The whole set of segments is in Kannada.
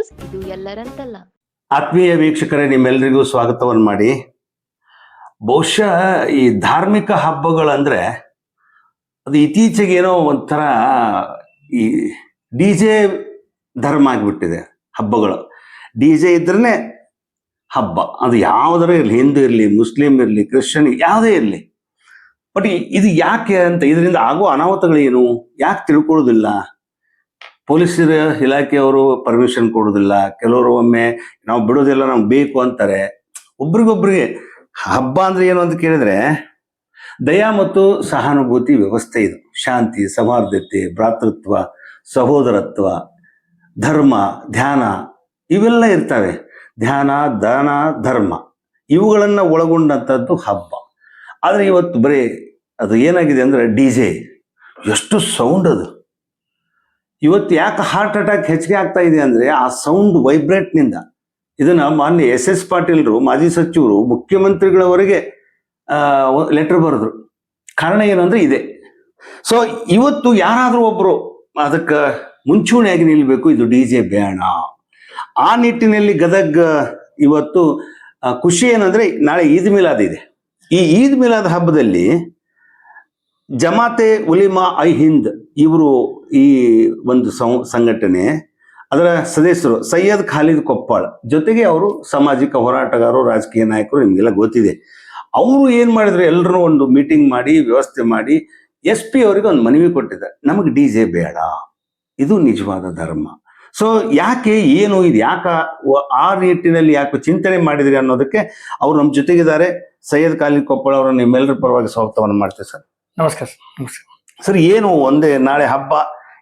ನ್ಯೂಸ್, ಇದು ಎಲ್ಲರಂತಲ್ಲ. ಆತ್ಮೀಯ ವೀಕ್ಷಕರೇ ನಿಮ್ಮೆಲ್ಲರಿಗೂ ಸ್ವಾಗತವನ್ನು ಮಾಡಿ. ಬಹುಶಃ ಈ ಧಾರ್ಮಿಕ ಹಬ್ಬಗಳಂದ್ರೆ ಅದು ಇತ್ತೀಚೆಗೆ ಏನೋ ಒಂಥರ ಈ ಡಿ ಜೆ ಧರ್ಮ ಆಗಿಬಿಟ್ಟಿದೆ, ಹಬ್ಬಗಳು. ಡಿ ಜೆ ಇದ್ರೇ ಹಬ್ಬ. ಅದು ಯಾವುದರ ಇರಲಿ, ಹಿಂದೂ ಇರಲಿ, ಮುಸ್ಲಿಂ ಇರಲಿ, ಕ್ರಿಶ್ಚಿಯನ್, ಯಾವುದೇ ಇರಲಿ. ಬಟ್ ಇದು ಯಾಕೆ ಅಂತ, ಇದರಿಂದ ಆಗುವ ಅನಾಹುತಗಳೇನು? ಯಾಕೆ ತಿಳ್ಕೊಳ್ಳೋದಿಲ್ಲ? ಪೊಲೀಸರ ಇಲಾಖೆಯವರು ಪರ್ಮಿಷನ್ ಕೊಡೋದಿಲ್ಲ. ಕೆಲವರು ಒಮ್ಮೆ ನಾವು ಬಿಡೋದಿಲ್ಲ ನಮ್ಗೆ ಬೇಕು ಅಂತಾರೆ. ಒಬ್ರಿಗೊಬ್ರಿಗೆ ಹಬ್ಬ ಅಂದ್ರೆ ಏನು ಅಂತ ಕೇಳಿದ್ರೆ ದಯಾ ಮತ್ತು ಸಹಾನುಭೂತಿ ವ್ಯವಸ್ಥೆ ಇದು. ಶಾಂತಿ, ಸೌಹಾರ್ದತೆ, ಭ್ರಾತೃತ್ವ, ಸಹೋದರತ್ವ, ಧರ್ಮ, ಧ್ಯಾನ ಇವೆಲ್ಲ ಇರ್ತವೆ. ಧ್ಯಾನ, ದಾನ, ಧರ್ಮ ಇವುಗಳನ್ನು ಒಳಗೊಂಡಂಥದ್ದು ಹಬ್ಬ. ಆದರೆ ಇವತ್ತು ಬರೀ ಅದು ಏನಾಗಿದೆ ಅಂದರೆ ಡಿ ಜೆ. ಎಷ್ಟು ಸೌಂಡ್ ಅದು. ಇವತ್ತು ಯಾಕೆ ಹಾರ್ಟ್ ಅಟ್ಯಾಕ್ ಹೆಚ್ಚಿಗೆ ಆಗ್ತಾ ಇದೆ ಅಂದರೆ ಆ ಸೌಂಡ್ ವೈಬ್ರೇಟ್ನಿಂದ ಇದನ್ನು ಮಾನ್ಯ ಎಸ್ ಎಸ್ ಪಾಟೀಲ್ರು, ಮಾಜಿ ಸಚಿವರು, ಮುಖ್ಯಮಂತ್ರಿಗಳವರೆಗೆ ಲೆಟರ್ ಬರೆದ್ರು. ಕಾರಣ ಏನು ಇದೆ. ಸೊ ಇವತ್ತು ಯಾರಾದರೂ ಒಬ್ಬರು ಅದಕ್ಕೆ ಮುಂಚೂಣಿಯಾಗಿ ನಿಲ್ಲಬೇಕು ಇದು ಡಿ ಜೆ ಬೇಡ. ಆ ನಿಟ್ಟಿನಲ್ಲಿ ಗದಗ್, ಇವತ್ತು ಖುಷಿ ಏನಂದ್ರೆ ನಾಳೆ ಈದ್ ಮಿಲಾದ್ ಇದೆ. ಈ ಈದ್ ಮಿಲಾದ್ ಹಬ್ಬದಲ್ಲಿ ಜಮಾತೆ ಉಲಿಮಾ ಐ ಹಿಂದ್ ಇವರು ಈ ಒಂದು ಸಂಘಟನೆ. ಅದರ ಸದಸ್ಯರು ಸೈಯದ್ ಖಾಲಿದ್ ಕೊಪ್ಪಾಳ್. ಜೊತೆಗೆ ಅವರು ಸಾಮಾಜಿಕ ಹೋರಾಟಗಾರರು, ರಾಜಕೀಯ ನಾಯಕರು, ನಿಮಗೆಲ್ಲ ಗೊತ್ತಿದೆ. ಅವರು ಏನು ಮಾಡಿದ್ರು? ಎಲ್ಲರೂ ಒಂದು ಮೀಟಿಂಗ್ ಮಾಡಿ, ವ್ಯವಸ್ಥೆ ಮಾಡಿ, ಎಸ್ ಪಿ ಅವರಿಗೆ ಒಂದು ಮನವಿ ಕೊಟ್ಟಿದ್ದಾರೆ. ನಮಗೆ ಡಿ ಜೆ ಬೇಡ. ಇದು ನಿಜವಾದ ಧರ್ಮ. ಸೊ, ಯಾಕೆ ಏನು ಇದು? ಯಾಕ ಆ ನಿಟ್ಟಿನಲ್ಲಿ ಯಾಕೆ ಚಿಂತನೆ ಮಾಡಿದ್ರಿ ಅನ್ನೋದಕ್ಕೆ ಅವರು ನಮ್ಮ ಜೊತೆಗಿದ್ದಾರೆ. ಸೈಯದ್ ಖಾಲಿದ್ ಕೊಪ್ಪಳ ಅವರನ್ನು ನಿಮ್ಮೆಲ್ಲರ ಪರವಾಗಿ ಸ್ವಾಗತವನ್ನು ಮಾಡ್ತೇವೆ ಸರ್. ನಮಸ್ಕಾರ ಸರ್ ನಮಸ್ಕಾರ ಸರ್ ಏನು ಒಂದೇ ನಾಳೆ ಹಬ್ಬ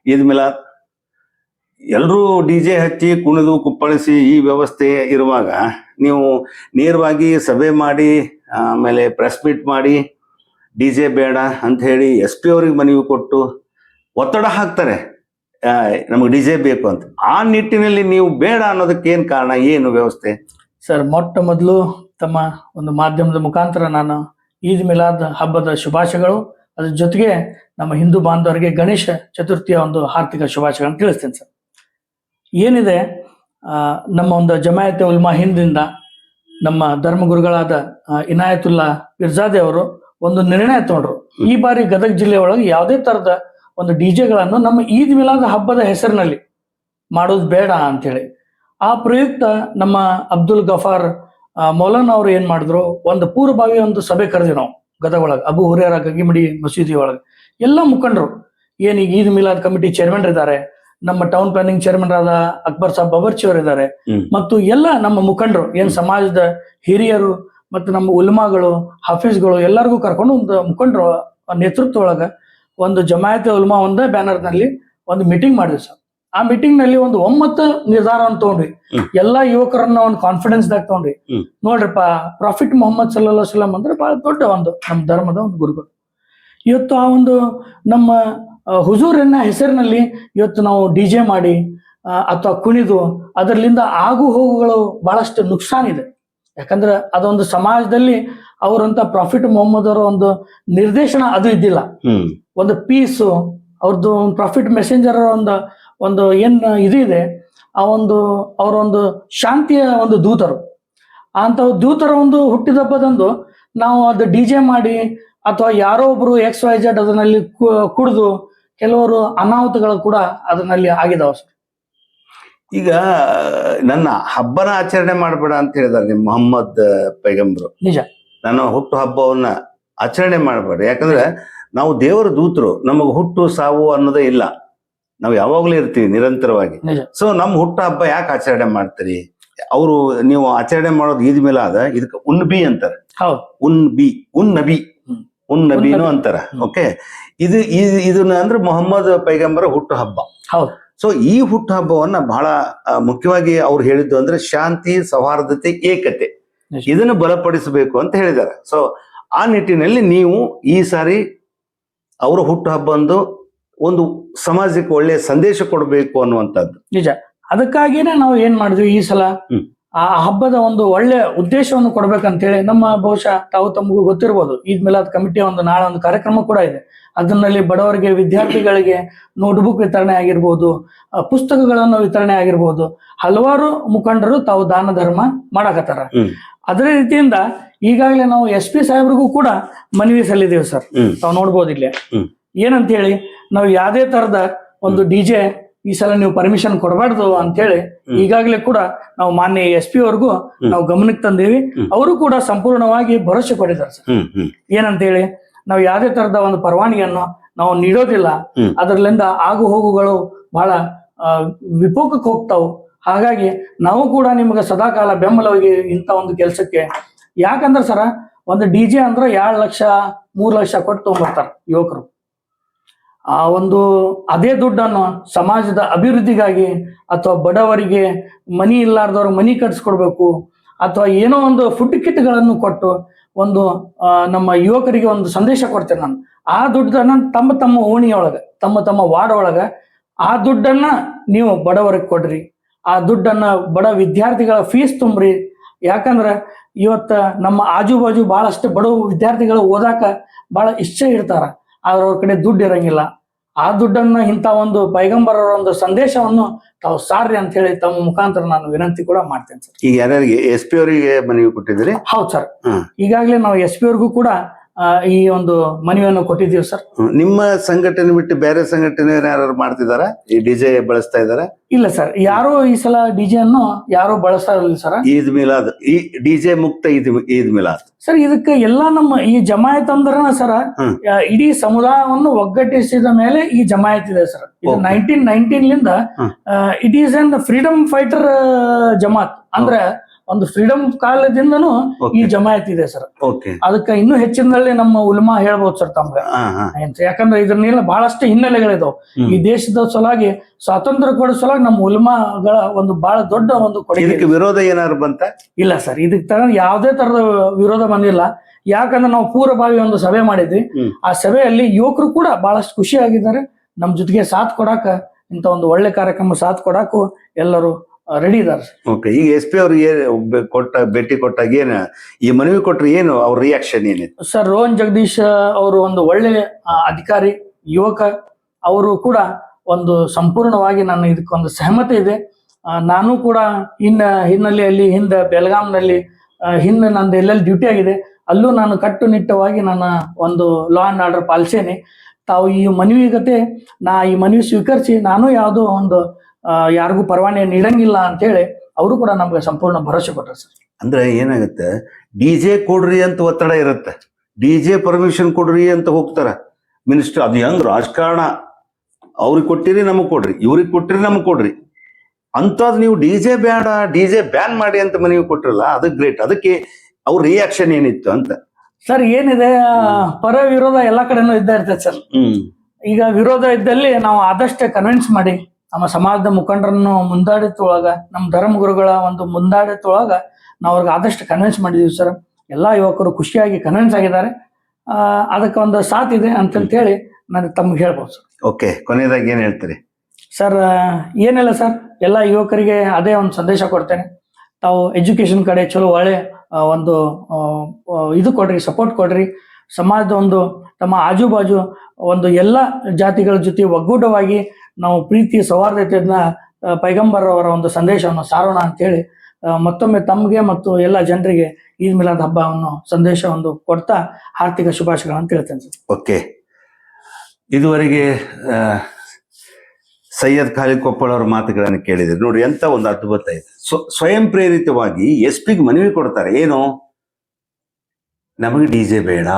ಈದ್ ಮಿಲಾದ್? ಎಲ್ಲರೂ ಡಿ ಜೆ ಹಚ್ಚಿ ಕುಣಿದು ಕುಪ್ಪಳಿಸಿ ಈ ವ್ಯವಸ್ಥೆ ಇರುವಾಗ ನೀವು ನೇರವಾಗಿ ಸಭೆ ಮಾಡಿ ಆಮೇಲೆ ಪ್ರೆಸ್ ಮೀಟ್ ಮಾಡಿ ಡಿ ಜೆ ಬೇಡ ಅಂತ ಹೇಳಿ ಎಸ್ ಪಿ ಅವ್ರಿಗೆ ಮನವಿ ಕೊಟ್ಟು ಒತ್ತಡ ಹಾಕ್ತಾರೆ. ನಮಗೆ ಡಿ ಜೆ ಬೇಕು ಅಂತ. ಆ ನಿಟ್ಟಿನಲ್ಲಿ ನೀವು ಬೇಡ ಅನ್ನೋದಕ್ಕೆ ಏನು ಕಾರಣ ಏನು ವ್ಯವಸ್ಥೆ? ಸರ್ ಮೊಟ್ಟ ಮೊದಲು ತಮ್ಮ ಒಂದು ಮಾಧ್ಯಮದ ಮುಖಾಂತರ ನಾನು ಈದ್ ಮಿಲಾದ್ ಹಬ್ಬದ ಶುಭಾಶಯಗಳು ಅದ್ರ ಜೊತೆಗೆ ನಮ್ಮ ಹಿಂದೂ ಬಾಂಧವರಿಗೆ ಗಣೇಶ ಚತುರ್ಥಿಯ ಒಂದು ಆರ್ಥಿಕ ಶುಭಾಶಯಗಳನ್ನು ತಿಳಿಸ್ತೀನಿ ಸರ್. ಏನಿದೆ ನಮ್ಮ ಒಂದು ಜಮಾಯತ್ ಉಲ್ಮಾ ಹಿಂದಿಂದ ನಮ್ಮ ಧರ್ಮಗುರುಗಳಾದ ಇನಾಯತುಲ್ಲಾ ಪಿರ್ಜಾದೆ ಅವರು ಒಂದು ನಿರ್ಣಯ ತಗೊಂಡ್ರು. ಈ ಬಾರಿ ಗದಗ ಜಿಲ್ಲೆ ಒಳಗೆ ಯಾವುದೇ ತರದ ಒಂದು ಡಿ ಜೆಗಳನ್ನು ನಮ್ಮ ಈದ್ ಮಿಲಾದ ಹಬ್ಬದ ಹೆಸರಿನಲ್ಲಿ ಮಾಡೋದು ಬೇಡ ಅಂತೇಳಿ ಆ ಪ್ರಯುಕ್ತ ನಮ್ಮ ಅಬ್ದುಲ್ ಗಫಾರ್ ಮೌಲಾನ ಅವರು ಏನ್ ಮಾಡಿದ್ರು, ಒಂದು ಪೂರ್ವಭಾವಿ ಒಂದು ಸಭೆ ಕರೆದಿ ನಾವು. ಗದಗ ಒಳಗೆ ಅಬು ಹುರಿಯರ ಗಗ್ಗಿಮಡಿ ಮಸೀದಿ ಒಳಗೆ. ಎಲ್ಲ ಮುಖಂಡರು ಏನು ಈಗ ಈದ್ ಮಿಲಾದ್ ಕಮಿಟಿ ಚೇರ್ಮನ್ ಇದ್ದಾರೆ ನಮ್ಮ ಟೌನ್ ಪ್ಲಾನಿಂಗ್ ಚೇರ್ಮನ್ ಆದ ಅಕ್ಬರ್ ಸಾಬ್ ಬಬರ್ಚಿ ಅವರು ಇದ್ದಾರೆ ಹ್ಮ್. ಮತ್ತು ಎಲ್ಲ ನಮ್ಮ ಮುಖಂಡರು ಏನ್ ಸಮಾಜದ ಹಿರಿಯರು ಮತ್ತು ನಮ್ಮ ಉಲ್ಮಾಗಳು ಹಫೀಸ್ಗಳು ಎಲ್ಲರಿಗೂ ಕರ್ಕೊಂಡು ಒಂದು ಮುಖಂಡರು ನೇತೃತ್ವ ಒಳಗ ಒಂದು ಜಮಾಯತ್ ಉಲ್ಮಾ ಒಂದೇ ಬ್ಯಾನರ್ನಲ್ಲಿ ಒಂದು ಮೀಟಿಂಗ್ ಮಾಡಿದ್ವಿ ಸರ್. ಆ ಮೀಟಿಂಗ್ನಲ್ಲಿ ಒಂದು ಒಮ್ಮತ ನಿರ್ಧಾರವನ್ನು ತಗೊಂಡ್ವಿ. ಹ್ಮ್. ಎಲ್ಲಾ ಯುವಕರನ್ನ ಒಂದು ಕಾನ್ಫಿಡೆನ್ಸ್ ದಾಗ ತಗೊಂಡ್ವಿ. ಹ್ಮ್. ನೋಡ್ರಿಪ್ಪ ಪ್ರಾಫಿಟ್ ಮೊಹಮ್ಮದ್ ಸಲ್ಲಾ ಸಲಂ ಅಂದ್ರೆ ಬಹಳ ದೊಡ್ಡ ಒಂದು ನಮ್ಮ ಧರ್ಮದ ಒಂದು ಗುರುಗಳು. ಇವತ್ತು ಆ ಒಂದು ನಮ್ಮ ಹುಜೂರನ್ನ ಹೆಸರಿನಲ್ಲಿ ಇವತ್ತು ನಾವು ಡಿ ಜೆ ಮಾಡಿ ಅಥವಾ ಕುಣಿದು ಅದರಲ್ಲಿಂದ ಆಗು ಹೋಗುಗಳು ಬಹಳಷ್ಟು ನುಕ್ಸಾನ್ ಇದೆ. ಯಾಕಂದ್ರೆ ಅದೊಂದು ಸಮಾಜದಲ್ಲಿ ಅವರಂತ ಪ್ರಾಫಿಟ್ ಮೊಹಮ್ಮದ್ ಅವರ ಒಂದು ನಿರ್ದೇಶನ ಅದು ಇದ್ದಿಲ್ಲ. ಒಂದು ಪೀಸು ಅವ್ರದ್ದು ಒಂದು ಪ್ರಾಫಿಟ್ ಮೆಸೆಂಜರ್ ಒಂದು ಒಂದು ಏನ್ ಇದು ಇದೆ ಆ ಒಂದು ಅವರೊಂದು ಶಾಂತಿಯ ಒಂದು ದೂತರು. ಅಂತ ದೂತರ ಒಂದು ಹುಟ್ಟಿದಬ್ಬದಂದು ನಾವು ಅದು ಡಿ ಜೆ ಮಾಡಿ ಅಥವಾ ಯಾರೋ ಒಬ್ರು ಎಕ್ಸ್ ವೈ ಜೆಡ್ ಅದರಲ್ಲಿ ಕುಡಿದು ಕೆಲವರು ಅನಾಹುತಗಳು ಕೂಡ ಅದರಲ್ಲಿ ಆಗಿದಾವ ಈಗ ನನ್ನ ಹಬ್ಬನ ಆಚರಣೆ ಮಾಡಬೇಡ ಅಂತ ಹೇಳಿದಾರೆ ನಿಮ್ಮ ಮೊಹಮ್ಮದ್ ಪೈಗಂಬರು. ನಿಜ. ನನ್ನ ಹುಟ್ಟು ಹಬ್ಬವನ್ನ ಆಚರಣೆ ಮಾಡಬೇಡ. ಯಾಕಂದ್ರೆ ನಾವು ದೇವರ ದೂತರು ನಮಗೆ ಹುಟ್ಟು ಸಾವು ಅನ್ನೋದೇ ಇಲ್ಲ. ನಾವು ಯಾವಾಗ್ಲೂ ಇರ್ತೀವಿ ನಿರಂತರವಾಗಿ. ಸೊ ನಮ್ಮ ಹುಟ್ಟ ಹಬ್ಬ ಯಾಕೆ ಆಚರಣೆ ಮಾಡ್ತೀರಿ? ಅವರು ನೀವು ಆಚರಣೆ ಮಾಡೋದು ಈದ್ ಆದ ಇದಕ್ಕೆ ಉನ್ ಬಿ ಅಂತಾರೆ. ಉನ್ ಬಿ ಉನ್ ನಬಿ. ಉನ್ ನಬಿನು ನಬಿ. ಅಂತಾರ. ಓಕೆ? ಇದು ಇದು- ಇದನ್ನ ಅಂದ್ರೆ ಮೊಹಮ್ಮದ್ ಪೈಗಂಬರ ಹುಟ್ಟು ಹಬ್ಬ. ಸೊ ಈ ಹುಟ್ಟು ಹಬ್ಬವನ್ನ ಬಹಳ ಮುಖ್ಯವಾಗಿ ಅವ್ರು ಹೇಳಿದ್ದು ಅಂದ್ರೆ ಶಾಂತಿ ಸೌಹಾರ್ದತೆ ಏಕತೆ. ಇದನ್ನು ಬಲಪಡಿಸಬೇಕು ಅಂತ ಹೇಳಿದ್ದಾರೆ. ಸೊ ಆ ನಿಟ್ಟಿನಲ್ಲಿ ನೀವು ಈ ಸಾರಿ ಅವರ ಹುಟ್ಟು ಹಬ್ಬ ಒಂದು ಸಮಾಜಕ್ಕೆ ಒಳ್ಳೆ ಸಂದೇಶ ಕೊಡಬೇಕು ಅನ್ನುವಂಥದ್ದು. ನಿಜ. ಅದಕ್ಕಾಗಿನೇ ನಾವು ಏನ್ ಮಾಡಿದ್ವಿ ಈ ಸಲ? ಆ ಹಬ್ಬದ ಒಂದು ಒಳ್ಳೆ ಉದ್ದೇಶವನ್ನು ಕೊಡ್ಬೇಕಂತೇಳಿ ನಮ್ಮ ಬಹುಶಃ ತಾವು ತಮಗೂ ಗೊತ್ತಿರ್ಬೋದು. ಈದ್ ಮಿಲಾದ್ ಕಮಿಟಿ ಒಂದು ನಾಳೆ ಒಂದು ಕಾರ್ಯಕ್ರಮ ಕೂಡ ಇದೆ. ಅದರಲ್ಲಿ ಬಡವರಿಗೆ ವಿದ್ಯಾರ್ಥಿಗಳಿಗೆ ನೋಟ್ಬುಕ್ ವಿತರಣೆ ಆಗಿರ್ಬೋದು ಪುಸ್ತಕಗಳನ್ನು ವಿತರಣೆ ಆಗಿರ್ಬೋದು. ಹಲವಾರು ಮುಖಂಡರು ತಾವು ದಾನ ಧರ್ಮ ಮಾಡಾಕತ್ತಾರ. ಹ್ಮ್. ಅದೇ ರೀತಿಯಿಂದ ಈಗಾಗಲೇ ನಾವು ಎಸ್ ಪಿ ಸಾಹೇಬ್ರಿಗೂ ಕೂಡ ಮನವಿ ಸಲ್ಲಿದ್ದೇವೆ ಸರ್. ತಾವು ನೋಡ್ಬೋದು ಇಲ್ಲಿ. ಏನಂತ ಏನಂತೇಳಿ? ನಾವು ಯಾವುದೇ ತರದ ಒಂದು ಡಿಜೆ ಈ ಸಲ ನೀವು ಪರ್ಮಿಷನ್ ಕೊಡಬಾರ್ದು ಅಂತ ಹೇಳಿ ಈಗಾಗಲೇ ಕೂಡ ನಾವು ಮಾನ್ಯ ಎಸ್ ಪಿ ಅವ್ರಿಗೂ ನಾವು ಗಮನಕ್ಕೆ ತಂದೇವಿ. ಅವರು ಕೂಡ ಸಂಪೂರ್ಣವಾಗಿ ಭರವಸೆ ಕೊಟ್ಟಿದ್ದಾರೆ ಸರ್. ಏನಂತ ಹೇಳಿ ನಾವು ಯಾವುದೇ ತರದ ಒಂದು ಪರವಾನಗಿಯನ್ನು ನಾವು ನೀಡೋದಿಲ್ಲ. ಅದರಲ್ಲಿಂದ ಆಗು ಹೋಗುಗಳು ಬಹಳ ವಿಪೋಕಕ್ಕೆ ಹೋಗ್ತಾವು. ಹಾಗಾಗಿ ನಾವು ಕೂಡ ನಿಮಗೆ ಸದಾಕಾಲ ಬೆಂಬಲವಾಗಿ ಇಂಥ ಒಂದು ಕೆಲಸಕ್ಕೆ ಯಾಕಂದ್ರೆ ಸರ ಒಂದು ಡಿ ಜೆ ಅಂದ್ರೆ ಎರಡು ಲಕ್ಷ ಮೂರು ಲಕ್ಷ ಕೊಟ್ಟು ತಗೊಂಡ್ಬರ್ತಾರೆ ಯುವಕರು. ಆ ಒಂದು ಅದೇ ದುಡ್ಡನ್ನು ಸಮಾಜದ ಅಭಿವೃದ್ಧಿಗಾಗಿ ಅಥವಾ ಬಡವರಿಗೆ ಮನಿ ಇಲ್ಲಾರ್ದವ್ರಿಗೆ ಮನಿ ಕಟ್ಸ್ಕೊಡ್ಬೇಕು ಅಥವಾ ಏನೋ ಒಂದು ಫುಡ್ ಕಿಟ್ಗಳನ್ನು ಕೊಟ್ಟು ಒಂದು ನಮ್ಮ ಯುವಕರಿಗೆ ಒಂದು ಸಂದೇಶ ಕೊಡ್ತೇನೆ ನಾನು. ಆ ದುಡ್ಡನ್ನು ತಮ್ಮ ತಮ್ಮ ಓಣಿಯೊಳಗೆ, ತಮ್ಮ ತಮ್ಮ ವಾರ್ಡ್ ಒಳಗೆ ಆ ದುಡ್ಡನ್ನ ನೀವು ಬಡವರಿಗೆ ಕೊಡ್ರಿ. ಆ ದುಡ್ಡನ್ನ ಬಡ ವಿದ್ಯಾರ್ಥಿಗಳ ಫೀಸ್ ತುಂಬ್ರಿ. ಯಾಕಂದ್ರೆ ಇವತ್ತ ನಮ್ಮ ಆಜು ಬಾಜು ಬಹಳಷ್ಟು ಬಡ ವಿದ್ಯಾರ್ಥಿಗಳು ಓದಾಕ ಬಹಳ ಇಚ್ಛೆ ಇರ್ತಾರ ಆದ್ರೆ ಅವ್ರ ಕಡೆ ದುಡ್ಡು ಇರಂಗಿಲ್ಲ. ಆ ದುಡ್ಡನ್ನ ಇಂಥ ಒಂದು ಪೈಗಂಬರರ ಒಂದು ಸಂದೇಶವನ್ನು ತಾವು ಸಾರ್ರಿ ಅಂತ ಹೇಳಿ ತಮ್ಮ ಮುಖಾಂತರ ನಾನು ವಿನಂತಿ ಕೂಡ ಮಾಡ್ತೇನೆ ಸರ್. ಈಗ ಯಾರ್ಯಾರಿಗೆ ಎಸ್ ಪಿ ಅವರಿಗೆ ಮನವಿ ಕೊಟ್ಟಿದ್ರಿ ಹೌದು ಸರ್. ಈಗಾಗಲೇ ನಾವು ಎಸ್ ಪಿ ಅವ್ರಿಗೂ ಕೂಡ ಈ ಒಂದು ಮನವಿಯನ್ನು ಕೊಟ್ಟಿದ್ದೀವಿ ಸರ್. ನಿಮ್ಮ ಸಂಘಟನೆ ಬಿಟ್ಟು ಬೇರೆ ಸಂಘಟನೆ ಯಾರು ಮಾಡ್ತಿದಾರ? ಈ ಡಿಜೆ ಬಳಸ್ತಾ ಇದಾರ? ಇಲ್ಲ ಸರ್. ಯಾರು ಈ ಸಲ ಡಿಜೆ ಅನ್ನು ಯಾರು ಬಳಸ್ತಾ ಇರಲಿಲ್ಲ ಸರ್. ಈದ್ ಮಿಲಾದ್. ಈ ಡಿಜೆ ಮುಕ್ತ ಈದ್ ಈದ್ ಮಿಲಾದ್. ಸರ್ ಇದಕ್ಕೆ ಎಲ್ಲಾ ನಮ್ಮ ಈ ಜಮಾಯತ್ ಅಂದ್ರನ ಸರ್. ಇಡೀ ಸಮುದಾಯವನ್ನು ಒಗ್ಗಟ್ಟಿಸಿದ ಮೇಲೆ ಈ ಜಮಾಯತ್ ಇದೆ ಸರ್. ಇದು. ನೈನ್ಟೀನ್ ನೈನ್ಟೀನ್ ಲಿಂದ. It is an freedom fighter Jamaat. ಅಂದ್ರೆ ಒಂದು ಫ್ರೀಡಮ್ ಕಾಲದಿಂದನೂ ಈ ಜಮಾಯತಿ ಇದೆ ಸರ್. ಅದಕ್ಕೆ ಇನ್ನೂ ಹೆಚ್ಚಿನದಲ್ಲಿ ನಮ್ಮ ಉಲ್ಮಾ ಹೇಳ್ಬೋದು ಸರ್ ತಮ್ಗೆ ಯಾಕಂದ್ರೆ ಇದ್ರನ್ನೆಲ್ಲ ಬಹಳಷ್ಟು ಹಿನ್ನೆಲೆಗಳಿದಾವೆ. ಈ ದೇಶದ ಸಲುವಾಗಿ ಸ್ವಾತಂತ್ರ್ಯ ಕೊಡೋ ಸಲುವಾಗಿ ನಮ್ಮ ಉಲ್ಮಾಗಳ ಒಂದು ಬಹಳ ದೊಡ್ಡ ಒಂದು ಕೊಡುಗೆ ವಿರೋಧ ಏನಾದ್ರು ಬಂತ? ಇಲ್ಲ ಸರ್ ಇದಕ್ಕೆ ತರ ಯಾವುದೇ ತರದ ವಿರೋಧ ಬಂದಿಲ್ಲ. ಯಾಕಂದ್ರೆ ನಾವು ಪೂರ್ವಭಾವಿ ಒಂದು ಸಭೆ ಮಾಡಿದ್ವಿ. ಆ ಸಭೆಯಲ್ಲಿ ಯುವಕರು ಕೂಡ ಬಹಳಷ್ಟು ಖುಷಿಯಾಗಿದ್ದಾರೆ. ನಮ್ಮ ಜೊತೆಗೆ ಸಾಥ್ ಕೊಡಾಕ ಇಂಥ ಒಂದು ಒಳ್ಳೆ ಕಾರ್ಯಕ್ರಮ ಸಾಥ್ ಕೊಡಾಕು ಎಲ್ಲರೂ ರೆಡಿ ಇದಾರೆ ಓಕೆ ಈಗ ಎಸ್ ಪಿ ಅವ್ರಿಗೆ ಕೊಟ್ಟ ಭೇಟಿ ಕೊಟ್ಟಾಗ ಏನು ಈ ಮನವಿ ಕೊಟ್ಟರೆ ಏನು ಅವ್ರ ರಿಯಾಕ್ಷನ್ ಏನಿತ್ತು? ಸರ್ ರೋಹನ್ ಜಗದೀಶ್ ಅವರು ಒಂದು ಒಳ್ಳೆ ಅಧಿಕಾರಿ ಯುವಕ. ಅವರು ಕೂಡ ಒಂದು ಸಂಪೂರ್ಣವಾಗಿ ನನ್ನ ಇದಕ್ಕೊಂದು ಸಹಮತ ಇದೆ. ನಾನು ಕೂಡ ಇನ್ನ ಹಿನ್ನೆಲೆಯಲ್ಲಿ ಹಿಂದೆ ಬೆಳಗಾಂನಲ್ಲಿ ಹಿಂದೆ ನಂದು ಎಲ್ಲೆಲ್ಲಿ ಡ್ಯೂಟಿ ಆಗಿದೆ ಅಲ್ಲೂ ನಾನು ಕಟ್ಟುನಿಟ್ಟವಾಗಿ ನನ್ನ ಒಂದು ಲಾ ಅಂಡ್ ಆರ್ಡರ್ ಪಾಲಿಸೇನೆ. ತಾವು ಈ ಮನವಿ ಗತೆ ನಾ ಈ ಮನವಿ ಸ್ವೀಕರಿಸಿ ನಾನು ಯಾವುದೋ ಒಂದು ಯಾರಿಗೂ ಪರವಾನೆ ನೀಡಂಗಿಲ್ಲ ಅಂತೇಳಿ ಅವರು ಕೂಡ ನಮ್ಗೆ ಸಂಪೂರ್ಣ ಭರವಸೆ ಕೊಟ್ಟರು ಸರ್. ಅಂದ್ರೆ ಏನಾಗುತ್ತೆ? ಡಿಜೆ ಕೊಡ್ರಿ ಅಂತ ಒತ್ತಡ ಇರುತ್ತೆ. ಡಿಜೆ ಪರ್ಮಿಷನ್ ಕೊಡ್ರಿ ಅಂತ ಹೋಗ್ತಾರೆ. ಮಿನಿಸ್ಟರ್ ಅದು ಹೆಂಗ್ ರಾಜಕಾರಣ? ಅವ್ರಿಗೆ ಕೊಟ್ಟಿರಿ ನಮಗ್ ಕೊಡ್ರಿ. ಇವ್ರಿಗೆ ಕೊಟ್ಟಿರಿ ನಮಗ್ ಕೊಡ್ರಿ. ಅಂತದ್ ನೀವು ಡಿ ಡಿಜೆ ಬೇಡ ಡಿಜೆ ಬ್ಯಾನ್ ಮಾಡಿ ಅಂತ ಮನವಿ ಕೊಟ್ಟಿರಲ್ಲ ಅದು ಗ್ರೇಟ್ ಅದಕ್ಕೆ ಅವ್ರ ರಿಯಾಕ್ಷನ್ ಏನಿತ್ತು ಅಂತ? ಸರ್ ಏನಿದೆ? ಪರ ವಿರೋಧ ಎಲ್ಲ ಕಡೆನೂ ಇದ್ದ ಇರ್ತೈತೆ ಸರ್. ಈಗ ವಿರೋಧ ಇದ್ದಲ್ಲಿ ನಾವು ಆದಷ್ಟೇ ಕನ್ವಿನ್ಸ್ ಮಾಡಿ ನಮ್ಮ ಸಮಾಜದ ಮುಖಂಡರನ್ನು ಮುಂದಾಡಿತೊಳಗ ನಮ್ಮ ಧರ್ಮಗುರುಗಳ ಒಂದು ಮುಂದಾಡಿತೊಳಗ ನಾವು ಅವ್ರಿಗೆ ಆದಷ್ಟು ಕನ್ವಿನ್ಸ್ ಮಾಡಿದೀವಿ ಸರ್ ಎಲ್ಲಾ ಯುವಕರು ಖುಷಿಯಾಗಿ ಕನ್ವಿನ್ಸ್ ಆಗಿದ್ದಾರೆ. ಅದಕ್ಕೆ ಒಂದು ಸಾಥ್ ಇದೆ ಅಂತ ಹೇಳಿ ನಾನು ತಮ್ಗೆ ಹೇಳ್ಬೋದು ಸರ್ ಓಕೆ ಕೊನೆಯದಾಗಿ ಏನು ಹೇಳ್ತೀರಿ? ಸರ್ ಏನಿಲ್ಲ ಸರ್ ಎಲ್ಲ ಯುವಕರಿಗೆ ಅದೇ ಒಂದು ಸಂದೇಶ ಕೊಡ್ತೇನೆ. ತಾವು ಎಜುಕೇಶನ್ ಕಡೆ ಚಲೋ ಒಳ್ಳೆ ಒಂದು ಇದು ಕೊಡ್ರಿ ಸಪೋರ್ಟ್ ಕೊಡ್ರಿ. ಸಮಾಜದ ಒಂದು ತಮ್ಮ ಆಜು ಬಾಜು ಒಂದು ಎಲ್ಲ ಜಾತಿಗಳ ಜೊತೆ ಒಗ್ಗೂಟವಾಗಿ ನಾವು ಪ್ರೀತಿ ಸೌಹಾರ್ದತೆಯನ್ನ ಪೈಗಂಬರ್ ಅವರ ಒಂದು ಸಂದೇಶವನ್ನು ಸಾರೋಣ ಅಂತ ಹೇಳಿ ಮತ್ತೊಮ್ಮೆ ತಮಗೆ ಮತ್ತು ಎಲ್ಲ ಜನರಿಗೆ ಈದ್ ಮಿಲಾದ್ ಹಬ್ಬವನ್ನು ಸಂದೇಶ ಒಂದು ಕೊಡ್ತಾ ಆರ್ಥಿಕ ಶುಭಾಶಯಗಳನ್ನು ಹೇಳ್ತೇನೆ ಓಕೆ. ಇದುವರೆಗೆ ಸೈಯದ್ ಖಾಲಿ ಕೊಪ್ಪಳ ಅವರ ಮಾತುಗಳನ್ನು ಕೇಳಿದ್ರೆ ನೋಡಿ, ಎಂತ ಒಂದು ಅದ್ಭುತ ಇದೆ. ಸ್ವ, ಸ್ವಯಂ ಪ್ರೇರಿತವಾಗಿ ಎಸ್ ಪಿಗೆ ಮನವಿ ಕೊಡ್ತಾರೆ. ಏನು? ನಮಗೆ ಡಿ ಜೆ ಬೇಡ.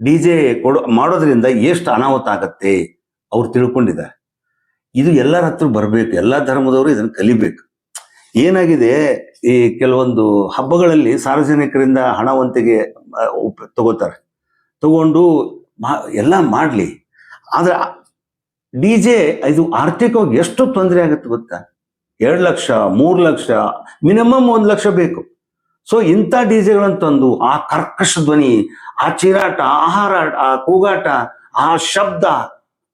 ಡಿ ಜೆ ಕೊಡೋ, ಮಾಡೋದ್ರಿಂದ ಎಷ್ಟು ಅನಾಹುತ ಆಗತ್ತೆ? ಅವ್ರು ತಿಳ್ಕೊಂಡಿದ್ದಾರೆ. ಇದು ಎಲ್ಲರ ಹತ್ರ ಬರಬೇಕು, ಎಲ್ಲ ಧರ್ಮದವರು ಇದನ್ನು ಕಲಿಬೇಕು. ಏನಾಗಿದೆ, ಈ ಕೆಲವೊಂದು ಹಬ್ಬಗಳಲ್ಲಿ ಸಾರ್ವಜನಿಕರಿಂದ ಹಣವಂತಿಗೆ ತಗೋತಾರೆ. ತಗೊಂಡು ಮಾ- ಎಲ್ಲ ಮಾಡಲಿ. ಆದರೆ ಡಿ ಜೆ ಇದು ಆರ್ಥಿಕವಾಗಿ ಎಷ್ಟು ತೊಂದರೆ ಆಗುತ್ತೆ ಗೊತ್ತಾ? ಎರಡು ಲಕ್ಷ, ಮೂರು ಲಕ್ಷ, ಮಿನಿಮಮ್ ಒಂದು ಲಕ್ಷ ಬೇಕು. ಸೊ, ಇಂಥ ಡಿ ಜೆಗಳನ್ನು ತಂದು, ಆ ಕರ್ಕಶ ಧ್ವನಿ, ಆ ಚೀರಾಟ ಆಹಾರ, ಆ ಕೂಗಾಟ, ಆ ಶಬ್ದ,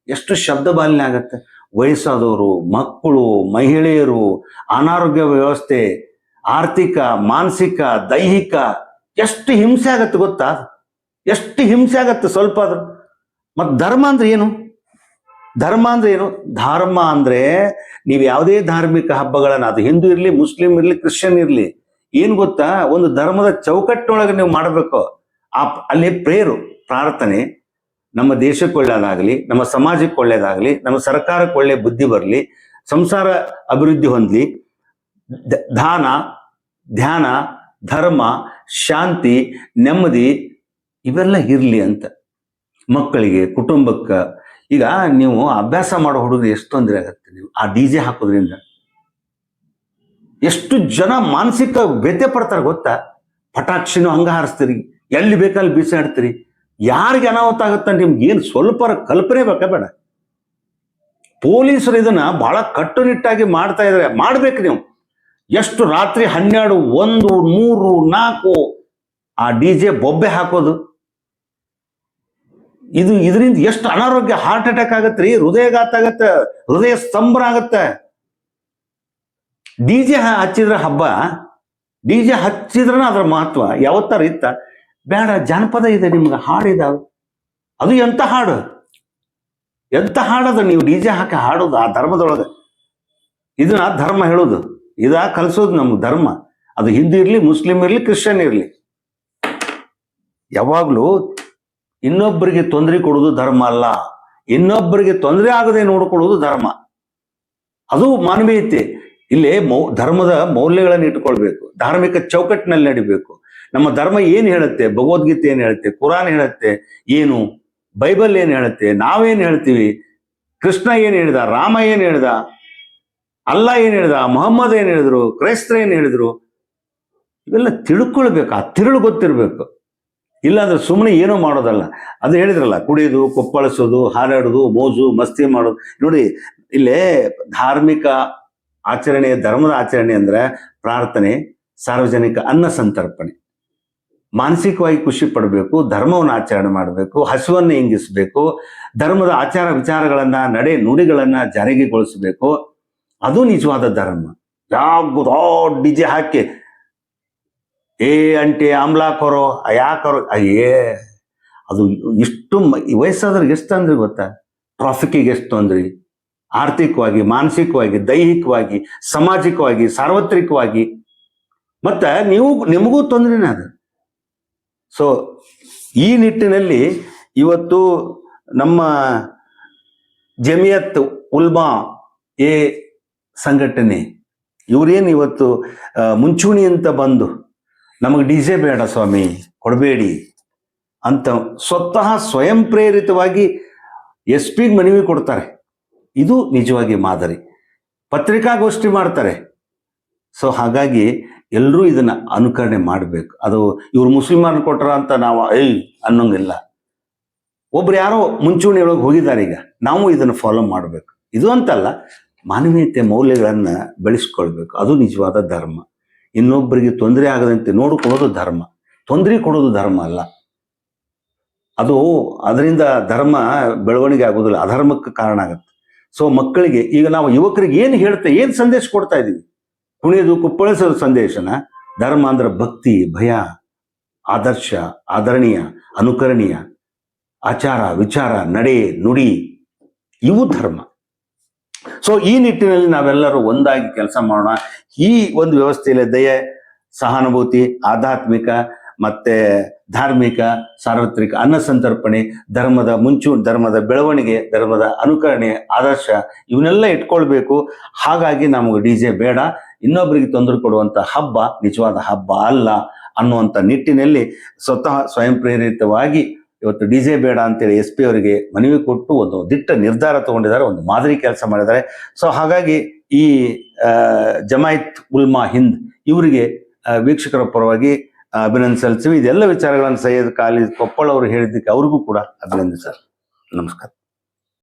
ಎಷ್ಟು ಶಬ್ದ ಬಾಲನೆ ಆಗತ್ತೆ? ವಯಸ್ಸಾದವರು, ಮಕ್ಕಳು, ಮಹಿಳೆಯರು, ಅನಾರೋಗ್ಯ ವ್ಯವಸ್ಥೆ, ಆರ್ಥಿಕ, ಮಾನಸಿಕ, ದೈಹಿಕ, ಎಷ್ಟು ಹಿಂಸೆ ಆಗತ್ತೆ ಗೊತ್ತಾ? ಎಷ್ಟು ಹಿಂಸೆ ಆಗತ್ತೆ ಸ್ವಲ್ಪ ಆದ್ರೂ. ಮತ್ತು ಧರ್ಮ ಅಂದ್ರೆ ಏನು? ಧರ್ಮ ಅಂದ್ರೆ ಏನು? ಧರ್ಮ ಅಂದ್ರೆ ನೀವು ಯಾವುದೇ ಧಾರ್ಮಿಕ ಹಬ್ಬಗಳನ್ನ, ಅದು ಹಿಂದೂ ಇರಲಿ, ಮುಸ್ಲಿಂ ಇರಲಿ, ಕ್ರಿಶ್ಚಿಯನ್ ಇರಲಿ, ಏನು ಗೊತ್ತಾ? ಒಂದು ಧರ್ಮದ ಚೌಕಟ್ಟಿನೊಳಗೆ ನೀವು ಮಾಡಬೇಕು. ಆ, ಅಲ್ಲಿ ಪ್ರೇರು ಪ್ರಾರ್ಥನೆ. ನಮ್ಮ ದೇಶಕ್ಕೆ ಒಳ್ಳೇದಾಗಲಿ, ನಮ್ಮ ಸಮಾಜಕ್ಕೆ ಒಳ್ಳೇದಾಗಲಿ, ನಮ್ಮ ಸರ್ಕಾರಕ್ಕೆ ಒಳ್ಳೆ ಬುದ್ಧಿ ಬರಲಿ, ಸಂಸಾರ ಅಭಿವೃದ್ಧಿ ಹೊಂದಲಿ ದಾನ, ಧ್ಯಾನ, ಧರ್ಮ, ಶಾಂತಿ, ನೆಮ್ಮದಿ ಇವೆಲ್ಲ ಇರಲಿ ಅಂತ ಮಕ್ಕಳಿಗೆ, ಕುಟುಂಬಕ್ಕೆ. ಈಗ ನೀವು ಅಭ್ಯಾಸ ಮಾಡೋ ಹುಡುಗರು ಎಷ್ಟು ತೊಂದರೆ ಆಗುತ್ತೆ ನೀವು? ಆ ಡಿ ಜೆ ಹಾಕೋದ್ರಿಂದ. ಎಷ್ಟು ಜನ ಮಾನಸಿಕ ವ್ಯಥೆ ಪಡ್ತಾರೆ ಗೊತ್ತಾ? ಪಟಾಕ್ಷಿನೂ ಹಂಗ ಹಾರಿಸ್ತೀರಿ. ಎಲ್ಲಿ ಬೇಕಲ್ಲಿ ಬೀಸಾಡ್ತೀರಿ. ಯಾರಿಗೆ ಅನಾಹುತ ಆಗುತ್ತೆ ನಿಮ್ಗೆ ಏನು ಸ್ವಲ್ಪ ಕಲ್ಪನೆ ಬೇಕಾ ಬೇಡ. ಪೊಲೀಸರು ಇದನ್ನ ಬಹಳ ಕಟ್ಟುನಿಟ್ಟಾಗಿ ಮಾಡ್ತಾ ಇದ್ದಾರೆ ಮಾಡ್ಬೇಕು ನೀವು. ಎಷ್ಟು ರಾತ್ರಿ ಹನ್ನೆರಡು, ಒಂದು, ಮೂರು, ನಾಲ್ಕು ಆ ಡಿ ಜೆ ಬೊಬ್ಬೆ ಹಾಕೋದು. ಇದು ಇದರಿಂದ ಎಷ್ಟು ಅನಾರೋಗ್ಯ ಹಾರ್ಟ್ ಅಟ್ಯಾಕ್ ಆಗತ್ರಿ ಹೃದಯಘಾತ ಆಗತ್ತೆ, ಹೃದಯ ಸ್ತಂಭನ ಆಗತ್ತೆ. ಡಿ ಜೆ ಹಚ್ಚಿದ್ರ ಹಬ್ಬ. ಡಿ ಜೆ ಹಚ್ಚಿದ್ರೆ ಅದ್ರ ಮಹತ್ವ ಯಾವತ್ತಾರ ಇತ್ತ? ಬೇಡ, ಜಾನಪದ ಇದೆ, ನಿಮ್ಗೆ ಹಾಡು ಇದಾವೆ ಅದು. ಎಂತ ಹಾಡು? ಎಂತ ಹಾಡದು? ನೀವು ಡಿ ಜೆ ಹಾಕಿ ಹಾಡೋದು ಆ ಧರ್ಮದೊಳಗೆ. ಇದನ್ನ ಧರ್ಮ ಹೇಳೋದು. ಇದ ಕಲಿಸೋದು ನಮ್ಗೆ ಧರ್ಮ. ಅದು ಹಿಂದೂ ಇರಲಿ, ಮುಸ್ಲಿಂ ಇರಲಿ, ಕ್ರಿಶ್ಚಿಯನ್ ಇರಲಿ. ಯಾವಾಗಲೂ ಇನ್ನೊಬ್ಬರಿಗೆ ತೊಂದರೆ ಕೊಡೋದು ಧರ್ಮ ಅಲ್ಲ. ಇನ್ನೊಬ್ಬರಿಗೆ ತೊಂದರೆ ಆಗದೆ ನೋಡಿಕೊಳ್ಳೋದು ಧರ್ಮ. ಅದು ಮಾನವೀಯತೆ. ಇಲ್ಲಿ ಮೌ, ಧರ್ಮದ ಮೌಲ್ಯಗಳನ್ನು ಇಟ್ಕೊಳ್ಬೇಕು. ಧಾರ್ಮಿಕ ಚೌಕಟ್ಟಿನಲ್ಲಿ ನಡಿಬೇಕು. ನಮ್ಮ ಧರ್ಮ ಏನು ಹೇಳುತ್ತೆ? ಭಗವದ್ಗೀತೆ ಏನು ಹೇಳುತ್ತೆ? ಕುರಾನ್ ಹೇಳುತ್ತೆ? ಏನು? ಬೈಬಲ್ ಏನು ಹೇಳುತ್ತೆ? ನಾವೇನು ಹೇಳ್ತೀವಿ? ಕೃಷ್ಣ ಏನು ಹೇಳಿದ? ರಾಮ ಏನು ಹೇಳಿದ? ಅಲ್ಲ ಏನು ಹೇಳಿದ? ಮೊಹಮ್ಮದ್ ಏನು ಹೇಳಿದ್ರು? ಕ್ರೈಸ್ತರ ಏನು ಹೇಳಿದ್ರು? ಇವೆಲ್ಲ ತಿಳ್ಕೊಳ್ಬೇಕು. ಆ ತಿರುಳು ಗೊತ್ತಿರ್ಬೇಕು. ಇಲ್ಲಾಂದ್ರೆ ಸುಮ್ಮನೆ ಏನೂ ಮಾಡೋದಲ್ಲ. ಅದು ಹೇಳಿದ್ರಲ್ಲ ಕುಡಿಯೋದು ಕೊಪ್ಪಳಿಸೋದು, ಹಾರಾಡೋದು, ಮೋಜು, ಮಸ್ತಿ ಮಾಡೋದು. ನೋಡಿ, ಇಲ್ಲೇ ಧಾರ್ಮಿಕ ಆಚರಣೆ, ಧರ್ಮದ ಆಚರಣೆ ಅಂದ್ರೆ ಪ್ರಾರ್ಥನೆ, ಸಾರ್ವಜನಿಕ ಅನ್ನ ಸಂತರ್ಪಣೆ. ಮಾನಸಿಕವಾಗಿ ಖುಷಿ ಪಡಬೇಕು, ಧರ್ಮವನ್ನು ಆಚರಣೆ ಮಾಡಬೇಕು, ಹಸುವನ್ನು ಹಿಂಗಿಸಬೇಕು ಧರ್ಮದ ಆಚಾರ ವಿಚಾರಗಳನ್ನ, ನಡೆ ನುಡಿಗಳನ್ನ ಜಾರಿಗೆಗೊಳಿಸಬೇಕು. ಅದು ನಿಜವಾದ ಧರ್ಮ. ಯಾವ ದೊಡ್ಡ ಡಿಜೆ ಹಾಕಿ, ಏ ಅಂಟಿ ಆಮ್ಲಾಕೋರೋ ಯಾಕರೋ ಅಯ್ಯೇ ಅದು ಇಷ್ಟು ವಯಸ್ಸಾದ್ರಿಗೆ ಎಷ್ಟು ಅಂದ್ರಿ ಗೊತ್ತಾ? ಟ್ರಾಫಿಕ್ಕಿಗೆ ಎಷ್ಟು ಅಂದ್ರಿ ಆರ್ಥಿಕವಾಗಿ, ಮಾನಸಿಕವಾಗಿ, ದೈಹಿಕವಾಗಿ, ಸಾಮಾಜಿಕವಾಗಿ, ಸಾರ್ವತ್ರಿಕವಾಗಿ. ಮತ್ತ ನೀವು, ನಿಮಗೂ ತೊಂದರೆನೇ ಅದು. ಸೊ ಈ ನಿಟ್ಟಿನಲ್ಲಿ ಇವತ್ತು ನಮ್ಮ ಜಮಿಯತ್ ಉಲ್ಮಾ ಎ ಸಂಘಟನೆ, ಇವರೇನು ಇವತ್ತು ಮುಂಚೂಣಿ ಅಂತ ಬಂದು, ನಮಗೆ ಡಿ ಜೆ ಬೇಡ ಸ್ವಾಮಿ, ಕೊಡಬೇಡಿ ಅಂತ ಸ್ವತಃ ಸ್ವಯಂ ಪ್ರೇರಿತವಾಗಿ ಎಸ್ ಪಿಗೆ ಮನವಿ ಕೊಡ್ತಾರೆ. ಇದು ನಿಜವಾಗಿ ಮಾದರಿ. ಪತ್ರಿಕಾಗೋಷ್ಠಿ ಮಾಡ್ತಾರೆ. ಸೊ ಹಾಗಾಗಿ ಎಲ್ಲರೂ ಇದನ್ನ ಅನುಕರಣೆ ಮಾಡಬೇಕು. ಅದು ಇವ್ರು ಮುಸ್ಲಿಮರನ್ನು ಕೊಟ್ರ ಅಂತ ನಾವು ಐ ಅನ್ನೋಂಗಿಲ್ಲ. ಒಬ್ರು ಯಾರೋ ಮುಂಚೂಣಿಯೊಳಗೆ ಹೋಗಿದ್ದಾರೆ ಈಗ, ನಾವು ಇದನ್ನು ಫಾಲೋ ಮಾಡಬೇಕು. ಇದು ಅಂತಲ್ಲ, ಮಾನವೀಯತೆ ಮೌಲ್ಯಗಳನ್ನ ಬೆಳೆಸ್ಕೊಳ್ಬೇಕು. ಅದು ನಿಜವಾದ ಧರ್ಮ. ಇನ್ನೊಬ್ಬರಿಗೆ ತೊಂದರೆ ಆಗದಂತೆ ನೋಡಿಕೊಳ್ಳೋದು ಧರ್ಮ. ತೊಂದರೆ ಕೊಡೋದು ಧರ್ಮ ಅಲ್ಲ. ಅದು ಅದರಿಂದ ಧರ್ಮ ಬೆಳವಣಿಗೆ ಆಗೋದಿಲ್ಲ ಅಧರ್ಮಕ್ಕೆ ಕಾರಣ ಆಗುತ್ತೆ. ಸೊ ಮಕ್ಕಳಿಗೆ, ಈಗ ನಾವು ಯುವಕರಿಗೆ ಏನು ಹೇಳ್ತೇವೆ ಏನು ಸಂದೇಶ ಕೊಡ್ತಾ ಇದ್ದೀವಿ ಕುಣಿಯೋದು ಕುಪ್ಪಳಿಸಿದ ಸಂದೇಶನ ಧರ್ಮ ಅಂದ್ರೆ ಭಕ್ತಿ, ಭಯ, ಆದರ್ಶ, ಆದರಣೀಯ, ಅನುಕರಣೀಯ, ಆಚಾರ, ವಿಚಾರ, ನಡೆ, ನುಡಿ, ಇವು ಧರ್ಮ. ಸೊ ಈ ನಿಟ್ಟಿನಲ್ಲಿ ನಾವೆಲ್ಲರೂ ಒಂದಾಗಿ ಕೆಲಸ ಮಾಡೋಣ. ಈ ಒಂದು ವ್ಯವಸ್ಥೆಯಲ್ಲಿ ದಯೆ, ಸಹಾನುಭೂತಿ, ಆಧ್ಯಾತ್ಮಿಕ ಮತ್ತೆ ಧಾರ್ಮಿಕ, ಸಾರ್ವತ್ರಿಕ ಅನ್ನ ಸಂತರ್ಪಣೆ, ಧರ್ಮದ ಮುಂಚೂ, ಧರ್ಮದ ಬೆಳವಣಿಗೆ, ಧರ್ಮದ ಅನುಕರಣೆ, ಆದರ್ಶ ಇವನ್ನೆಲ್ಲ ಇಟ್ಕೊಳ್ಬೇಕು. ಹಾಗಾಗಿ ನಮಗೆ ಡಿ ಜೆ ಬೇಡ. ಇನ್ನೊಬ್ಬರಿಗೆ ತೊಂದರೆ ಕೊಡುವಂತ ಹಬ್ಬ ನಿಜವಾದ ಹಬ್ಬ ಅಲ್ಲ ಅನ್ನುವಂಥ ನಿಟ್ಟಿನಲ್ಲಿ ಸ್ವತಃ ಸ್ವಯಂ ಪ್ರೇರಿತವಾಗಿ ಇವತ್ತು ಡಿ ಜೆ ಬೇಡ ಅಂತೇಳಿ ಎಸ್ ಪಿ ಅವರಿಗೆ ಮನವಿ ಕೊಟ್ಟು ಒಂದು ದಿಟ್ಟ ನಿರ್ಧಾರ ತಗೊಂಡಿದ್ದಾರೆ, ಒಂದು ಮಾದರಿ ಕೆಲಸ ಮಾಡಿದ್ದಾರೆ. ಸೊ ಹಾಗಾಗಿ ಈ ಜಮಾಯತ್ ಉಲ್ಮಾ ಹಿಂದ್ ಇವರಿಗೆ ವೀಕ್ಷಕರ ಪರವಾಗಿ ಅಭಿನಂದನೆ ಸಲ್ಲಿಸ್ತೀವಿ ಇದೆಲ್ಲ ವಿಚಾರಗಳನ್ನು ಸೈಯದ್ ಖಾಲಿ ಕೊಪ್ಪಳ ಅವರು ಹೇಳಿದ್ದಕ್ಕೆ ಅವ್ರಿಗೂ ಕೂಡ ಅಭಿನಂದಿಸ್ತಾರೆ ನಮಸ್ಕಾರ.